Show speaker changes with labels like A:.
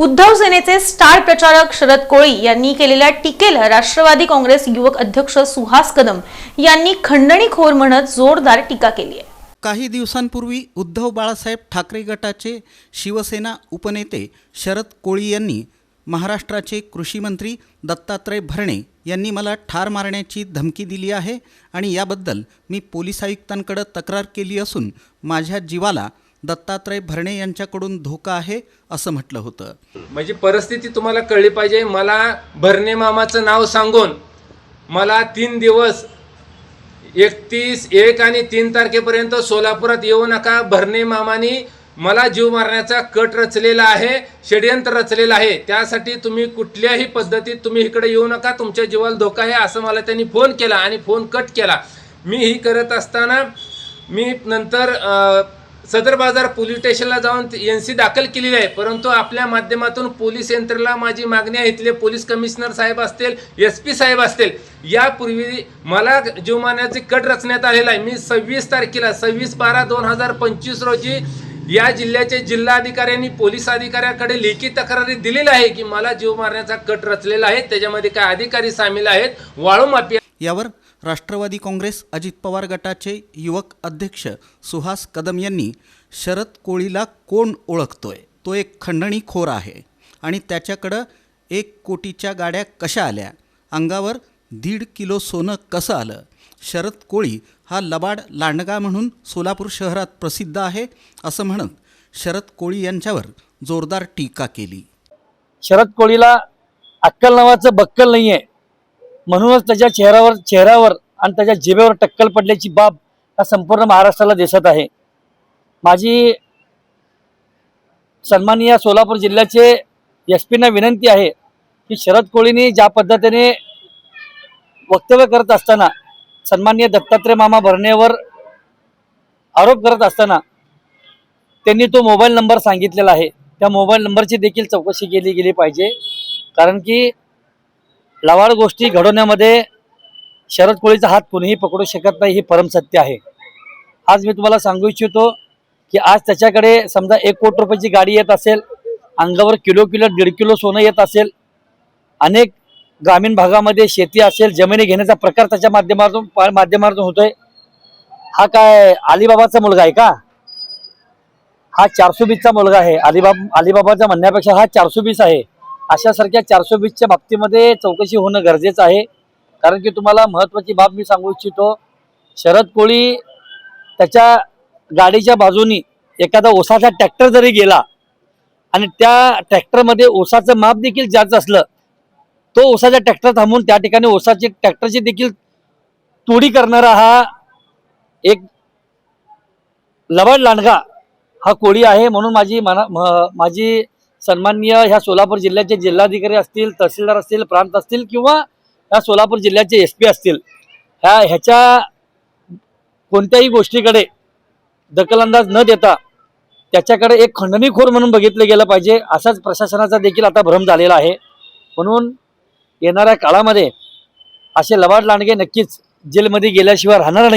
A: उद्धव सेनेचे स्टार प्रचारक शरद कोळी यांनी केलेल्या टीकेला राष्ट्रवादी काँग्रेस युवक अध्यक्ष सुहास कदम यांनी खंडणीखोर म्हणत जोरदार टीका केली आहे.
B: काही दिवसांपूर्वी उद्धव बाळासाहेब ठाकरे गटाचे शिवसेना उपनेते शरद कोळी यांनी महाराष्ट्राचे कृषीमंत्री दत्तात्रय भरणे यांनी मला ठार मारण्याची धमकी दिली आहे आणि याबद्दल मी पोलीस आयुक्तांकडे तक्रार केली असून माझ्या जीवाला दत्तात्रय भरणे यांच्याकडून धोका आहे असं म्हटलं होतं.
C: म्हणजे परिस्थिती तुम्हाला कळली पाहिजे. मला भरणे मामाचं नाव सांगून मला तीन दिवस एकतीस एक आणि तीन तारखेपर्यंत सोलापुरात येऊ नका. भरणे मामानी मला जीव मारण्याचा कट रचलेला आहे षडयंत्र रचलेलं आहे. त्यासाठी तुम्ही कुठल्याही पद्धतीत तुम्ही इकडे येऊ नका. तुमच्या जीवाला धोका आहे असं मला त्यांनी फोन केला आणि फोन कट केला. मी ही करत असताना मी नंतर सदर बाजार पोलीस स्टेशनला जाऊन एन सी दाखल केलेली आहे. परंतु आपल्या माध्यमातून पोलीस यंत्रणेला माझी मागणी आहे. इथले पोलीस कमिशनर साहेब असतील एस पी साहेब असतील यापूर्वी मला जीवमारण्याचे कट रचण्यात आलेला आहे. मी सव्वीस तारखेला सव्वीस बारा दोन हजार पंचवीस रोजी या जिल्ह्याचे जिल्हाधिकाऱ्यांनी पोलीस अधिकाऱ्याकडे लेखी तक्रारी दिलेली आहे की मला जीव मारण्याचा कट रचलेला आहे. त्याच्यामध्ये काय अधिकारी सामील आहेत. वाळू माफिया
B: यावर राष्ट्रवादी काँग्रेस अजित पवार गटाचे युवक अध्यक्ष सुहास कदम यांनी शरद कोळीला कोण ओळखतोय? तो एक खंडणीखोर आहे. आणि त्याच्याकडं एक कोटीच्या गाड्या कशा आल्या? अंगावर दीड किलो सोनं कसं आलं? शरद कोळी हा लबाड लांडगा म्हणून सोलापूर शहरात प्रसिद्ध आहे असं म्हणत शरद कोळी यांच्यावर जोरदार टीका केली.
D: शरद कोळीला अक्कल नावाचं बक्कल नाही आहे म्हणूनच त्याच्या चेहऱ्यावर चेहऱ्यावर आणि त्याच्या जिभेवर टक्कल पडल्याची बाब हा संपूर्ण महाराष्ट्राला दिसत आहे. माझी सन्माननीय सोलापूर जिल्ह्याचे एस पींना विनंती आहे की शरद कोळीने ज्या पद्धतीने वक्तव्य करत असताना सन्माननीय दत्तात्रय मामा भरणेवर आरोप करत असताना त्यांनी तो मोबाईल नंबर सांगितलेला आहे. त्या मोबाईल नंबरची देखील चौकशी केली गेली पाहिजे. कारण की लवाड गोष्टी घडवण्यामध्ये शरद कोळीचा हात कोणीही पकडू शकत नाही ही परमसत्य आहे. आज मी तुम्हाला सांगू इच्छितो की आज त्याच्याकडे समजा एक कोटी रुपयाची गाडी येत असेल अंगावर किलो किलो दीड किलो सोनं येत असेल अनेक ग्रामीण भागामध्ये शेती असेल जमिनी घेण्याचा प्रकार त्याच्या माध्यमातून माध्यमातून होतोय. हा काय अलिबाबाचा मुलगा आहे का? हा चारशे बीसचा मुलगा आहे. अलिबाब अलिबाबाच्या म्हणण्यापेक्षा हा चारशे बीस आहे. अशासारख्या चारशे बीसच्या बाबतीमध्ये चौकशी होणं गरजेचं आहे. कारण की तुम्हाला महत्त्वाची बाब मी सांगू इच्छितो. शरद कोळी त्याच्या गाडीच्या बाजूनी एखादा ओसाचा ट्रॅक्टर जरी गेला आणि त्या ट्रॅक्टरमध्ये ओसाचं माप देखील जास्त असलं तो ओसाचा ट्रॅक्टर थांबून त्या ठिकाणी ओसाची ट्रॅक्टरची देखील तोडी करणारा हा एक लबाड लांडगा हा कोळी आहे. म्हणून माझी मना म- माझी सन्माननीय ह्या सोलापूर जिल्ह्याचे जिल्हाधिकारी असतील तहसीलदार असतील प्रांत असतील किंवा ह्या सोलापूर जिल्ह्याचे एस पी असतील ह्या ह्याच्या कोणत्याही गोष्टीकडे दखलंदाज न देता त्याच्याकडे एक खंडणीखोर म्हणून बघितलं गेलं पाहिजे असाच प्रशासनाचा देखील आता भ्रम झालेला आहे. म्हणून येणाऱ्या काळामध्ये असे लवाड लांडगे नक्कीच जेलमध्ये गेल्याशिवाय राहणार नाही.